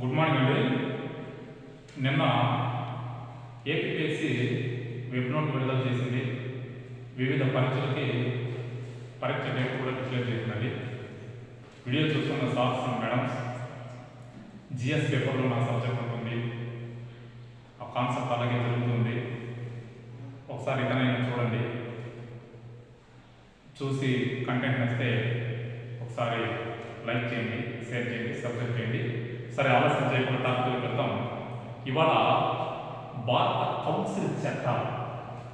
Good morning అండి. నిన్న APSC వెబ్నోట్ విడుదల చేసింది. వివిధ పరీక్షలకి పరీక్ష డేట్ కూడా డిక్లేర్ చేసిందండి. వీడియో చూస్తున్న సార్స్ మేడమ్స్ జిఎస్ పేపర్లో నా సబ్జెక్ట్ ఉంటుంది. ఆ కాన్సెప్ట్ అలాగే జరుగుతుంది. ఒకసారి ఇకనైనా చూడండి. చూసి కంటెంట్ నచ్చితే ఒకసారి లైక్ చేయండి షేర్ చేయండి సబ్స్క్రైబ్ చేయండి. సరే ఆలస్యం చేయకుండా టాపిక్ వెళ్దాం ఇవాళ భారత కౌన్సిల్ చట్టాలు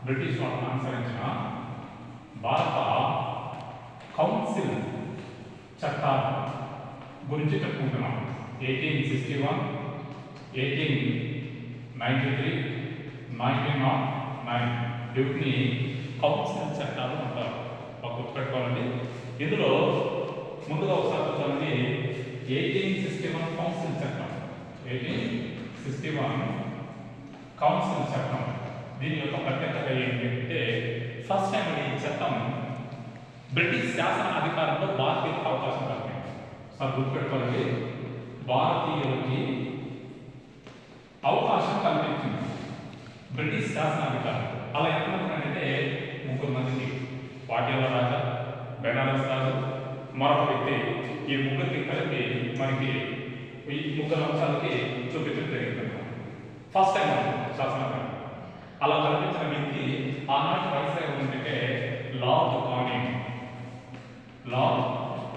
బ్రిటిష్ వాళ్ళని అనుసరించిన భారత కౌన్సిల్ చట్టాలు గురించి చెప్పుకుంటున్నాం. Eighteen sixty one eighteen ninety three nineteen nought nine వీటిని కౌన్సిల్ చట్టాలు అంటారు. ఒక గుర్తుపెట్టుకోవాలండి ఇందులో ఎయిటీన్ సిక్స్టీ వన్ కౌన్సిల్ చట్టం దీని యొక్క ప్రత్యేకత ఏంటంటే ఫస్ట్ టైం ఈ చట్టం బ్రిటిష్ శాసన అధికారంలో భారతీయులకు అవకాశం కలిగింది. సార్ గుర్తుపెట్టుకోవాలండి భారతీయులకి అవకాశం కల్పించింది బ్రిటిష్ శాసన అధికారం. అలా ఎంతమంది అంటే ముగ్గురు మందికి పాటియాల రాజా బెనారస్ రాజు మరొక వ్యక్తి ఈ ముగ్గురికి కలిపి మనకి ఈ ముగ్గురు అంశాలకి చూపించడం జరిగింది ఫస్ట్ టైం శాసనాధికారం అలా కల్పించిన వ్యక్తి ఆనాటి వయసు ఏంటంటే లార్డ్ కానింగ్ లార్డ్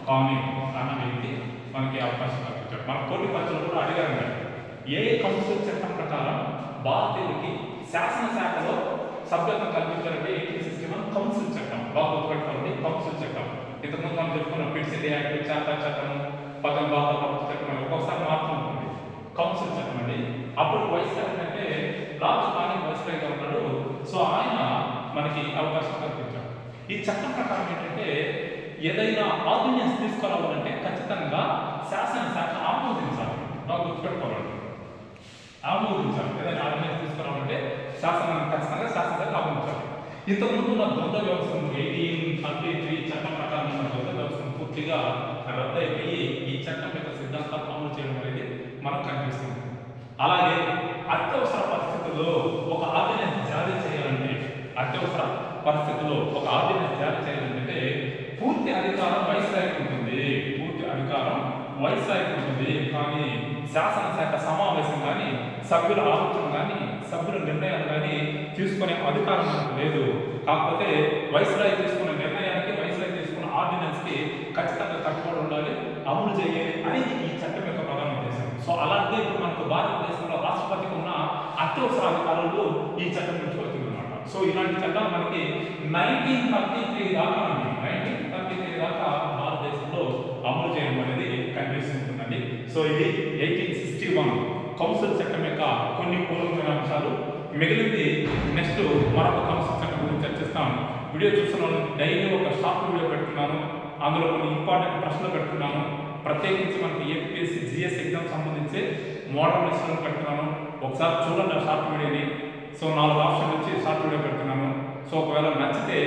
కానింగ్ అన్న వ్యక్తి మనకి అవకాశం కల్పించాడు మన కొన్ని పరీక్షలు కూడా అడిగారు ఏ కౌన్సిల్ చట్టం ప్రకారం భారతీయులకి శాసనశాఖలో సభ్యత్వం కల్పించాలంటే ఎయిటీన్ సిక్స్టీ వన్ కౌన్సిల్ చట్టం బాగా గుర్తుపెట్టుకోండి కౌన్సిల్ చట్టం ఇంతకుముందు మనం చెప్పుకున్న పిడిసిడి యాక్ట్ చాతా చట్టం పదం బాధ చట్టం ఒక్కొక్క ఒక్కొక్కసారి మారుతూ ఉంటుంది కౌన్సిల్ చట్టం అండి అప్పుడు వైస్రాయ్ అంటే లార్డ్ కానింగ్ వైస్రాయ్గా ఉన్నాడు. సో ఆయన మనకి అవకాశం కల్పించాడు. ఈ చట్టం ప్రకారం ఏంటంటే ఏదైనా ఆర్డినెన్స్ తీసుకురావాలంటే ఖచ్చితంగా శాసనశాఖ ఆమోదించాలి. నాకు గుర్తుపెట్టుకోవాలి. ఆమోదించాలి. ఏదైనా ఆర్డినెన్స్ తీసుకురావాలంటే శాసనం ఖచ్చితంగా శాసనశాఖ ఆమోదించాలి. ఇంతకుముందు ఉన్న ద్వంద్వ వ్యవస్థ ఎయిటీన్ థర్టీ త్రీ చట్టం ప్రకారం ఉన్న ద్వంద్వ వ్యవస్థ పూర్తిగా రద్దయిపోయి ఈ చట్టం యొక్క సిద్ధాంతాలు అమలు చేయడం అనేది మనకు కనిపిస్తుంది. అలాగే అత్యవసర పరిస్థితుల్లో ఒక ఆర్డినెన్స్ జారీ చేయాలంటే అత్యవసర పరిస్థితుల్లో ఒక ఆర్డినెన్స్ జారీ చేయాలంటే పూర్తి అధికారం వైస్రాయ్కి ఉంటుంది. పూర్తి అధికారం వైస్రాయ్కి ఉంటుంది. కానీ శాసనశాఖ సమావేశం కానీ సభ్యుల ఆలోచన కానీ సభ్యుల నిర్ణయాలు కానీ తీసుకునే అధికారం మనకు లేదు. కాకపోతే వైస్రాయ్ తీసుకున్న నిర్ణయానికి వైస్రాయ్ తీసుకున్న ఆర్డినెన్స్కి ఖచ్చితంగా కట్టుబడి ఉండాలి అమలు చేయాలి అనేది ఈ చట్టం యొక్క ప్రధాన ఉద్దేశం. సో అలాంటిదే ఇప్పుడు మనకు భారతదేశంలో రాష్ట్రపతికి ఉన్న అత్యవసర కాలంలో ఈ చట్టం నుంచి వచ్చింది అనమాట సో ఇలాంటి చట్టాలు మనకి నైన్టీన్ థర్టీ త్రీ దాకా ఉంది నైన్టీన్ థర్టీ త్రీ దాకా భారతదేశంలో అమలు చేయడం అనేది కనిపిస్తుంటుందండి సో ఇది ఎయిటీన్ సిక్స్టీ వన్ కౌన్సిల్ చట్టం యొక్క కొన్ని పూర్వమైన అంశాలు. మిగిలింది నెక్స్ట్ మరొక కౌన్సిల్ చట్టం గురించి చర్చిస్తాం. వీడియో చూస్తున్నాను డైలీ ఒక షార్ట్ వీడియో పెడుతున్నాను. అందులో కొన్ని ఇంపార్టెంట్ ప్రశ్నలు పెడుతున్నాను. ప్రత్యేకించి మనకి ఏపీఎస్సీ జిఎస్ ఎగ్జామ్ సంబంధించి మోడల్ ప్రశ్నలు పెడుతున్నాను. ఒకసారి చూడండి షార్ట్ వీడియోని. సో నాలుగు ఆప్షన్ వచ్చి షార్ట్ వీడియో పెడుతున్నాను సో ఒకవేళ నచ్చితే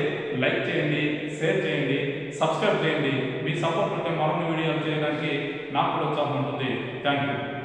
లైక్ చేయండి షేర్ చేయండి సబ్స్క్రైబ్ చేయండి. మీ సపోర్ట్ ఉంటే మరొన్ని వీడియోలు చేయడానికి నాకు కూడా ఉత్సాహం ఉంటుంది. Thank you